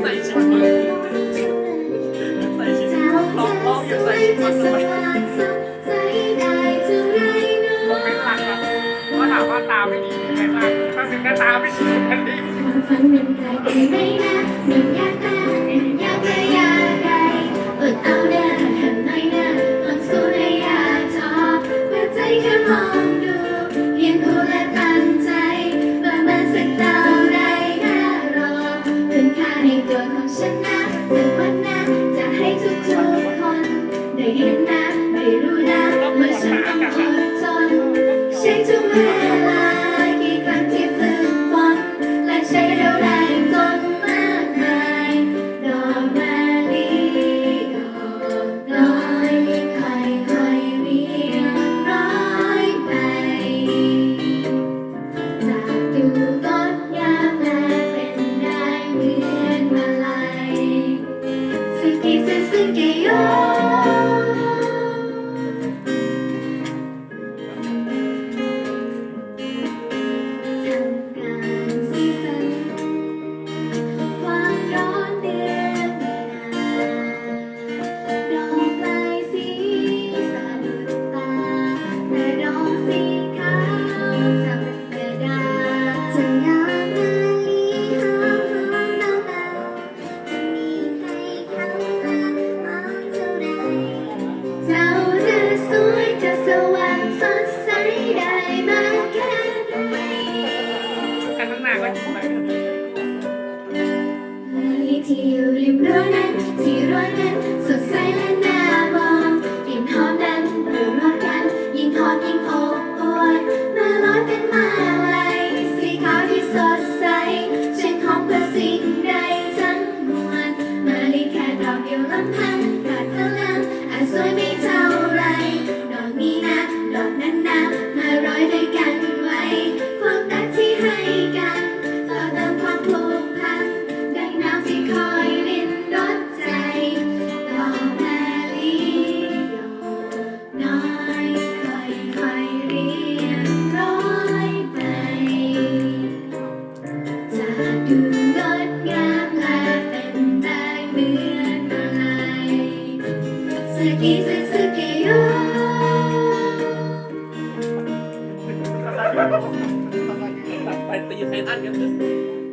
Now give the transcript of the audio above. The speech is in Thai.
ใส่ชุดใส่ชุดร้องร้องอยู่ใส่ชุดมาเลยมันเป็นหลักครับก็ถามว่าตาไม่ดีเป็นหลักมันเป็นกระตาไม่ดีกันดี ฉันนะศึกวัน faces the key. ก็กิที่อยู่ริมรั้วนั้นที่รั้วนั้นสดใสและน่ามองกลิ่นหอมนั้นเรื่อร้อนกัน ยิ่งหอมยิ่งอบอวลมาร้อนเป็นมาลัยสีขาวที่สดใสเช่นหอมกระสิ่งใดทั้งมวลมาลีแค่ดอกเดียวลำพัง 続き続きよไปตีไททันกันเถอะ